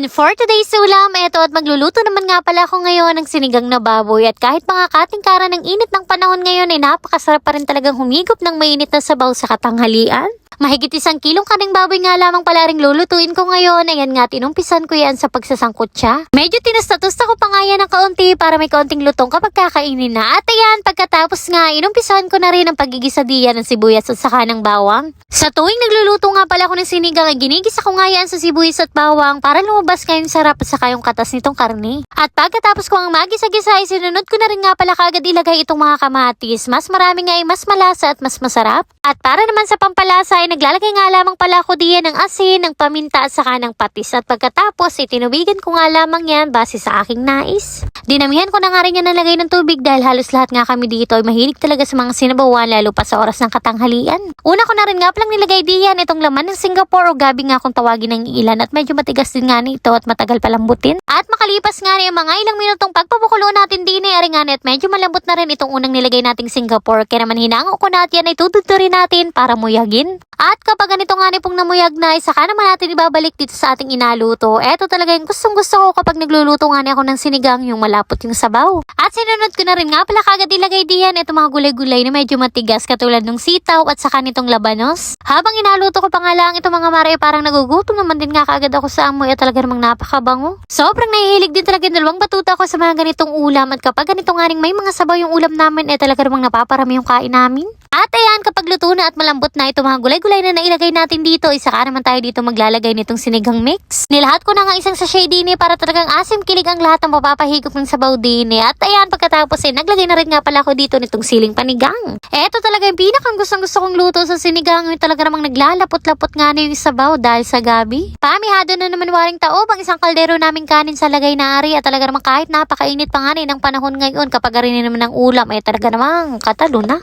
And for today's ulam, eto at magluluto naman nga pala ako ngayon ng sinigang na baboy at kahit mga katingkara ng init ng panahon ngayon ay napakasarap pa rin talagang humigop ng mainit na sabaw sa katanghalian. Mahigit isang kilong kaning baboy nga lamang pala ring lulutuin ko ngayon. Ayan nga, tinumpisan ko yan sa pagsasangkot siya. Medyo tinasta-tusta ko pa nga yan ng kaunti para may kaunting lutong kapag kakainin na. At ayan, pagkatapos nga, inumpisahan ko na rin ang pagigisa diyan ng sibuyas at saka ng bawang. Sa tuwing nagluluto nga pala ako ng sinigang, ay ginigisa ko nga yan sa sibuyas at bawang para lumabas nga yung sarap at saka yung katas nitong karne. At pagkatapos ko ang magisa-gisa, ay sinunod ko na rin nga pala kagad ilagay itong mga kamatis. Mas marami nga ay mas malasa at mas masarap. At para naman sa pampalasa ay naglalagay nga lamang pala ako diyan ng asin, ng paminta at saka ng patis. At pagkatapos, itinubigan ko nga lamang yan base sa aking nais. Dinamihan ko na nga rin yan nalagay ng tubig dahil halos lahat nga kami dito ay mahilig talaga sa mga sinabawan lalo pa sa oras ng katanghalian. Una ko na rin nga palang nilagay diyan itong laman ng Singapore o gabi nga kung tawagin ng ilan at medyo matigas din nga nito at matagal palambutin. At makalipas nga ang mga ilang minutong pagpapakulo natin din ay nga at medyo malambot na rin itong unang nilagay nating Singapore kaya naman hinango ko na at yan ay tututurin natin para muyagin. At kapag ganito nga ni pong namuyag na, saka naman natin ibabalik dito sa ating inaluto. Eto talaga yung gustong gusto ko kapag nagluluto nga ako ng sinigang yung malapot yung sabaw. At sinunod ko na rin nga pala kagad ilagay diyan itong mga gulay-gulay na medyo matigas katulad ng sitaw at saka nitong labanos. Habang inaluto ko pa nga lang itong mga mare parang nagugutom naman din nga kaagad ako sa amoy at talaga namang napakabango. Sobrang nahihilig din talaga yung dalawang batuta ko sa mga ganitong ulam at kapag ganito nga may mga sabaw yung ulam namin eh talaga namang napaparami yung kain namin. At ayan, kapag luto na at malambot na itong mga gulay-gulay na nailagay natin dito, isa ka naman tayo dito maglalagay nitong sinigang mix. Nilahat ko na nga isang sachet din eh, para talagang asim kilig ang lahat ng mapapahigop ng sabaw din eh. At ayan, pagkatapos eh, naglagay na rin nga pala ako dito nitong siling panigang. Eto talaga yung pinakang gustong gusto kong luto sa sinigang, yung talaga namang naglalapot-lapot nga na yung sabaw dahil sa gabi. Pamihado na naman waring taob ang isang kaldero naming kanin sa lagay na ari at talaga namang kahit napakainit pa nga rin ng panahon ngayon kapag rin naman ng ulam ay talaga namang katalo na.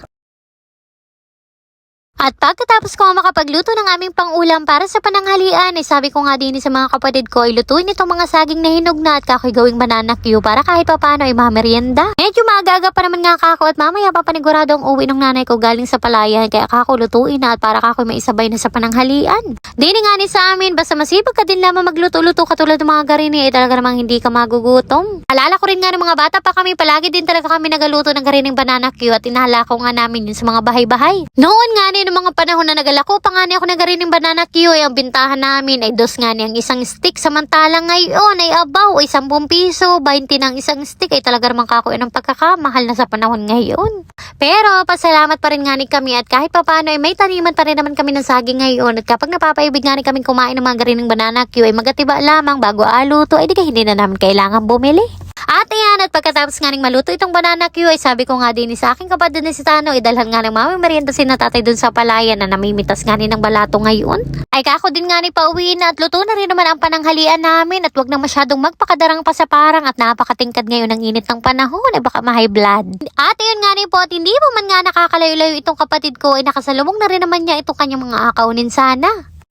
At pagkatapos ko makapagluto ng aming pangulam para sa pananghalian, ay sabi ko nga din sa mga kapatid ko, ilutuin itong mga saging na hinog na at kakoy gawing banana cue para kahit papano ay mamerienda. Medyo maaga pa naman nga kako at mamaya pa paniguradong uwi ng nanay ko galing sa palayan kaya kako lutuin na at para kakoy maisabay na sa pananghalian. Dini nga ni sa amin, basta masipag ka din lamang magluto-luto katulad ng mga garini ay talaga namang hindi ka magugutom. Alala ko rin nga ng mga bata pa kami, palagi din talaga kami nagaluto ng garining banana cue at inala ko nga namin yun sa mga bahay-bahay. Noon nga ng mga panahon na nagalako pa nga ako ng garining banana cue ay ang bintahan namin ay dos nga ang isang stick samantalang ngayon ay abaw ay 10 piso, 20 ng isang stick ay talaga namang kako ng pagkakamahal na sa panahon ngayon. Pero pasalamat pa rin nga ni kami at kahit papano ay may taniman pa rin naman kami ng saging ngayon at kapag napapaibig nga ni kami kumain ng mga garining banana cue ay magatiba lamang bago aluto ay di ka hindi na namin kailangan bumili. At ayan, at pagkatapos nga ning maluto itong banana cue, ay sabi ko nga din sa aking kapatid na si Tano, idalhan nga ng mami merienda si na tatay dun sa palayan na namimitas nga ni ng balato ngayon. Ay kako din nga ni pauwi na at luto na rin naman ang pananghalian namin at wag na masyadong magpakadarang pa sa parang at napakatingkad ngayon ng init ng panahon ay baka ma-high blood. At ayun nga ni po at hindi mo man nga nakakalayo-layo itong kapatid ko ay nakasalubong na rin naman niya itong kanyang mga akaunin sana.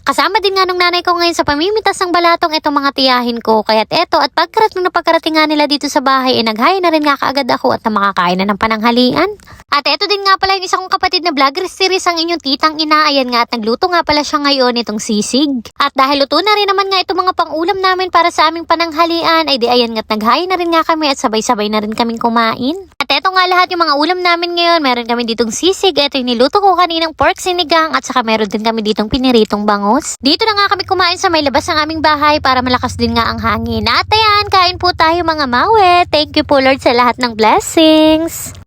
Kasama din nga nung nanay ko ngayon sa pamimitas ng balatong itong mga tiyahin ko. Kaya't eto at pagkarating na pagkarating nga nila dito sa bahay, eh naghain na rin nga kaagad ako at na makakain na ng pananghalian. At eto din nga pala yung isang kong kapatid na vlogger series ang inyong titang ina. Ayan nga at nagluto nga pala siya ngayon itong sisig. At dahil luto na rin naman nga itong mga pangulam namin para sa aming pananghalian, ay di ayan nga at naghain na rin nga kami at sabay-sabay na rin kaming kumain. At eto nga lahat yung mga ulam namin ngayon. Meron kami ditong sisig. Eto yung niluto ko kaninang pork sinigang. At saka meron din kami ditong piniritong bangus. Dito na nga kami kumain sa may labas ng aming bahay para malakas din nga ang hangin. At ayan, kain po tayo mga mawe. Thank you po Lord sa lahat ng blessings.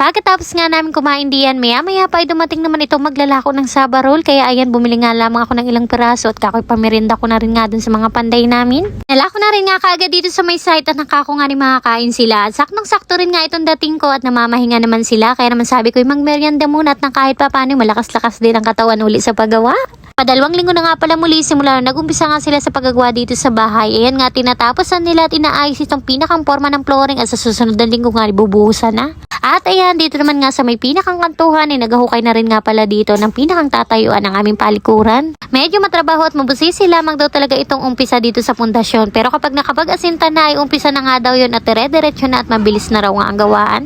Pagkatapos nga namin kumain diyan, maya maya pa ay dumating naman itong maglalako ng saba roll. Kaya ayan, bumili nga lamang ako ng ilang piraso at kakoy pamirinda ko na rin nga dun sa mga panday namin. Nalako na rin nga kaagad dito sa may site at nakako nga rin makakain sila. At saktong-sakto rin nga itong dating ko at namamahinga naman sila. Kaya naman sabi ko, magmerienda muna at nang kahit pa paano malakas-lakas din ang katawan uli sa paggawa. Padalawang linggo na nga pala muli simula na nagumpisa nga sila sa paggagawa dito sa bahay. Ayan nga, tinataposan nila at inaayos itong pinakang forma ng flooring at sa susunod na linggo nga ibubuhusan na. At ayan, dito naman nga sa may pinakang kantuhan ay nagahukay na rin nga pala dito ng pinakang tatayuan ng aming palikuran. Medyo matrabaho at mabusisi lamang daw talaga itong umpisa dito sa pundasyon. Pero kapag nakapag-asinta na ay umpisa na nga daw yun at dire-diretso na at mabilis na raw nga ang gawaan.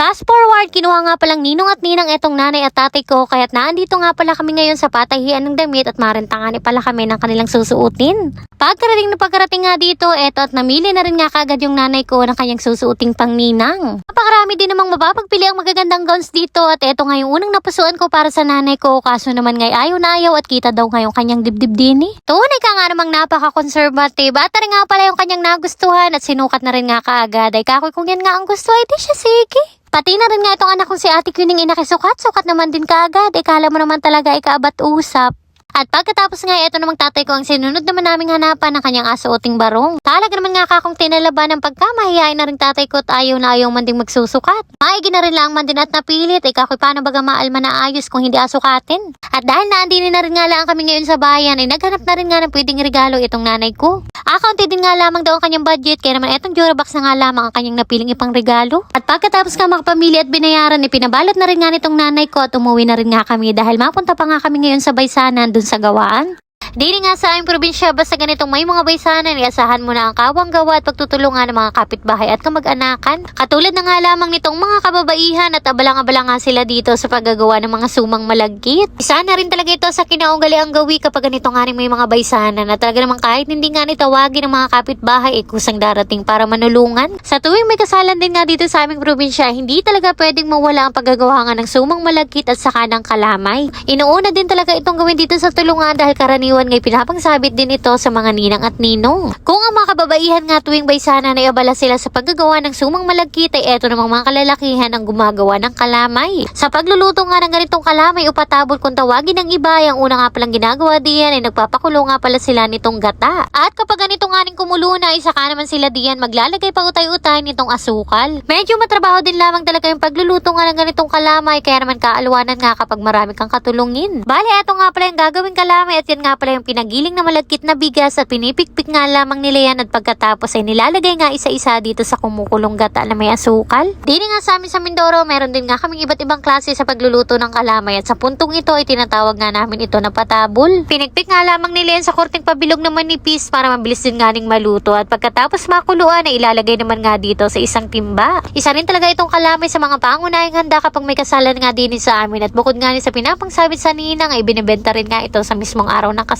Fast forward, kinuha nga palang ninong at ninang etong nanay at tatay ko kaya't naandito nga pala kami ngayon sa patahian ng damit at marentangani pala kami ng kanilang susuotin. Pagkarating na pagkarating nga dito, eto at namili na rin nga kagad yung nanay ko ng kanyang susuoting pang ninang. Napakarami din namang mapapagpili ang magagandang gowns dito at eto nga yung unang napusuan ko para sa nanay ko kaso naman ngay ayaw na ayaw at kita daw nga yung kanyang dibdib din eh. Tunay ka nga namang napaka-conservative at nga pala yung kanyang nagustuhan at sinukat na rin nga kaagad ay kakoy kung yan nga ang gusto ay di siya sige. Pati na rin nga itong anak kong si Ate Kuning inakisukat, sukat naman din kaagad. Ikala mo naman talaga ikaabat usap. At pagkatapos nga, ito namang tatay ko ang sinunod naman naming hanapan ng kanyang asuoting barong. Talaga naman nga kakong tinalaban ng pagkamahiyain na rin tatay ko at ayaw na ayaw man ding magsusukat. Maigi na rin lang man din at napilit, eh kakoy paano baga maalma na ayos kung hindi asukatin. At dahil naandinin na rin nga lang kami ngayon sa bayan, ay naghanap na rin nga ng pwedeng regalo itong nanay ko. Akaunti din nga lamang daw ang kanyang budget, kaya naman etong Durabox na nga lamang ang kanyang napiling ipang regalo. At pagkatapos nga makapamili at binayaran, ipinabalot na rin nga nitong nanay ko at umuwi na rin nga kami dahil mapunta pa nga kami ngayon sa Baysanan dun sa gawaan. Dili nga sa aming probinsya, basta ganitong may mga baysanan, iasahan mo na ang kawang gawa at pagtutulungan ng mga kapitbahay at kamag-anakan. Katulad na nga lamang nitong mga kababaihan at abalang-abala nga sila dito sa paggagawa ng mga sumang malagkit. Isa na rin talaga ito sa kinaugali ang gawi kapag ganito nga rin may mga baysanan at talaga naman kahit hindi nga nitawagin ng mga kapitbahay, eh kusang darating para manulungan. Sa tuwing may kasalan din nga dito sa aming probinsya, hindi talaga pwedeng mawala ang paggagawa ng sumang malagkit at saka ng kalamay. Inuuna din talaga itong gawin dito sa tulungan dahil karaniwan ngay pinapangsabit din ito sa mga ninang at ninong. Kung ang mga kababaihan nga tuwing baysana na abala sila sa paggagawa ng sumang malagkit ay eto namang mga kalalakihan ang gumagawa ng kalamay. Sa pagluluto nga ng ganitong kalamay o patabol kung tawagin ng iba, ang una nga palang ginagawa diyan ay nagpapakulo nga pala sila nitong gata. At kapag ganito nga rin kumulo na, isa ka naman sila diyan maglalagay pa utay-utay nitong asukal. Medyo matrabaho din lamang talaga yung pagluluto nga ng ganitong kalamay kaya naman kaalwanan nga kapag marami kang katulungin. Bale, eto nga pala yung gagawing kalamay at yan nga pala yung pinagiling na malagkit na bigas at pinipikpik nga lamang nila yan at pagkatapos ay nilalagay nga isa-isa dito sa kumukulong gata na may asukal. Dini nga sa amin sa Mindoro, meron din nga kaming iba't ibang klase sa pagluluto ng kalamay at sa puntong ito ay tinatawag nga namin ito na patabol. Pinigpik nga lamang nila yan sa kurting pabilog na manipis para mabilis din nga ning maluto at pagkatapos makuluan ay ilalagay naman nga dito sa isang timba. Isa rin talaga itong kalamay sa mga pangunahing handa kapag may kasalan nga din sa amin at bukod nga ni sa pinapangsabit sa ninang ay binibenta rin nga ito sa mismong araw ng kasalan.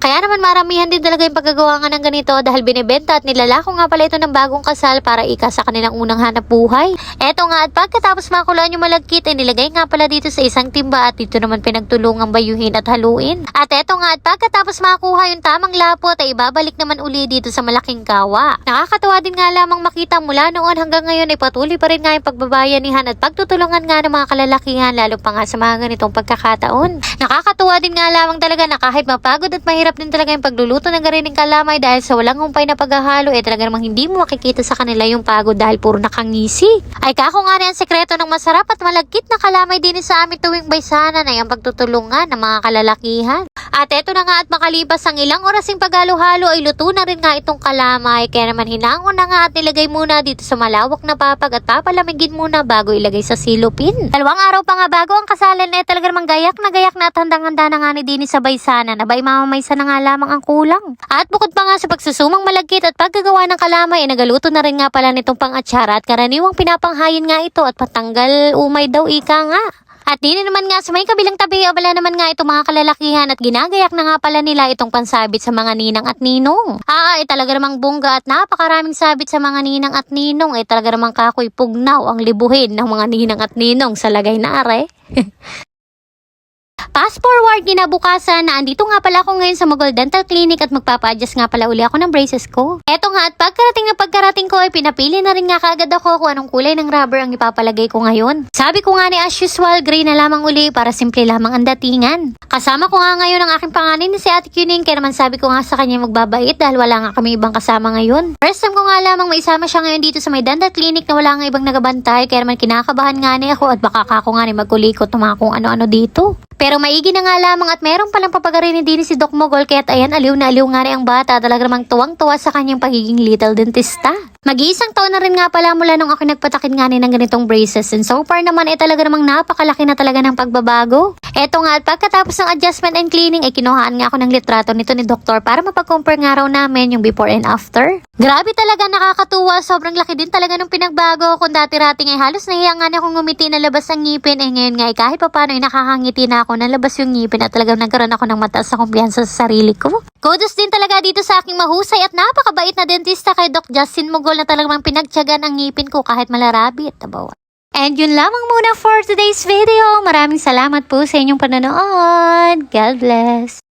Kaya naman maramihan din talaga yung paggagawa nga ng ganito dahil binibenta at nilalako nga pala ito ng bagong kasal para ika sa kanilang unang hanap buhay. Eto nga at pagkatapos makuluan yung malagkit ay nilagay nga pala dito sa isang timba at dito naman pinagtulungang bayuhin at haluin. At eto nga at pagkatapos makuha yung tamang lapot ay ibabalik naman uli dito sa malaking kawa. Nakakatawa din nga lamang makita mula noon hanggang ngayon ay patuloy pa rin nga yung pagbabayanihan at pagtutulungan nga ng mga kalalakihan lalo pa nga sa mga ganitong pagkakataon. Nakakatuwa din nga lamang talaga na kahit mapagod at mahirap din talaga yung pagluluto ng garining kalamay dahil sa walang humpay na paghahalo eh talaga namang hindi mo makikita sa kanila yung pagod dahil puro nakangisi. Ay kako nga ang sekreto ng masarap at malagkit na kalamay din sa amin tuwing baysanan ay ang pagtutulungan ng mga kalalakihan. At eto na nga at makalipas ang ilang orasing paghalo-halo ay luto na rin nga itong kalamay kaya naman hinangon na nga at nilagay muna dito sa malawak na papag at papalamigin muna bago ilagay sa silupin. Dalawang araw pa nga bago ang kasalan eh talaga namang gayak na gayak na at handang-handa na nga ni Dini sa baysanan na bay mamamaysa na nga lamang ang kulang. At bukod pa nga sa pagsusumang malagkit at paggagawa ng kalamay ay nagaluto na rin nga pala nitong pang-atsara at karaniwang pinapanghayin nga ito at patanggal umay daw ika nga. At di na naman nga sa may kabilang tabi, abala naman nga itong mga kalalakihan at ginagayak na nga pala nila itong pansabit sa mga ninang at ninong. Ah, ay talaga namang bungga at napakaraming sabit sa mga ninang at ninong ay talaga namang kakoy pugnaw ang libuhin ng mga ninang at ninong sa lagay na are. Fast forward, kinabukasan na andito nga pala ako ngayon sa Mogol Dental Clinic at magpapa-adjust nga pala uli ako ng braces ko. Eto nga at pagkarating na pagkarating ko ay pinapili na rin nga kaagad ako kung anong kulay ng rubber ang ipapalagay ko ngayon. Sabi ko nga ni as usual, gray na lamang uli para simple lamang ang datingan. Kasama ko nga ngayon ang aking panganin na si Ate Kuning kaya naman sabi ko nga sa kanya magbabait dahil wala nga kami ibang kasama ngayon. First time ko nga lamang maisama siya ngayon dito sa may dental clinic na wala nga ibang nagabantay kaya naman kinakabahan nga ni ako at baka kako nga ni magkulikot ng mga kung ano-ano dito. Pero maigi na nga lamang at meron palang papagarin din si Doc Mogol kaya't ayan aliw na aliw nga ang bata talaga namang tuwang-tuwa sa kanyang pagiging little dentista. Mag-iisang taon na rin nga pala mula nung ako nagpatakit nga ni ng ganitong braces and so far naman ay talaga namang napakalaki na talaga ng pagbabago. Eto nga at pagkatapos ng adjustment and cleaning ay kinuhaan nga ako ng litrato nito ni doktor para mapag-compare nga raw namin yung before and after. Grabe talaga nakakatuwa. Sobrang laki din talaga nung pinagbago. Kung dati-rating ay halos nahiyangan akong ngumiti na labas ang ngipin. Eh ngayon nga ay kahit papano ay nakakangiti na ako na labas yung ngipin at talagang nagkaroon ako ng mataas na kumpiyansa sa sarili ko. Kudos din talaga dito sa aking mahusay at napakabait na dentista kay Doc Justin Mugol na talagang pinagtyagan ang ngipin ko kahit malarabit. Tabawa. And yun lamang muna for today's video. Maraming salamat po sa inyong panonood. God bless.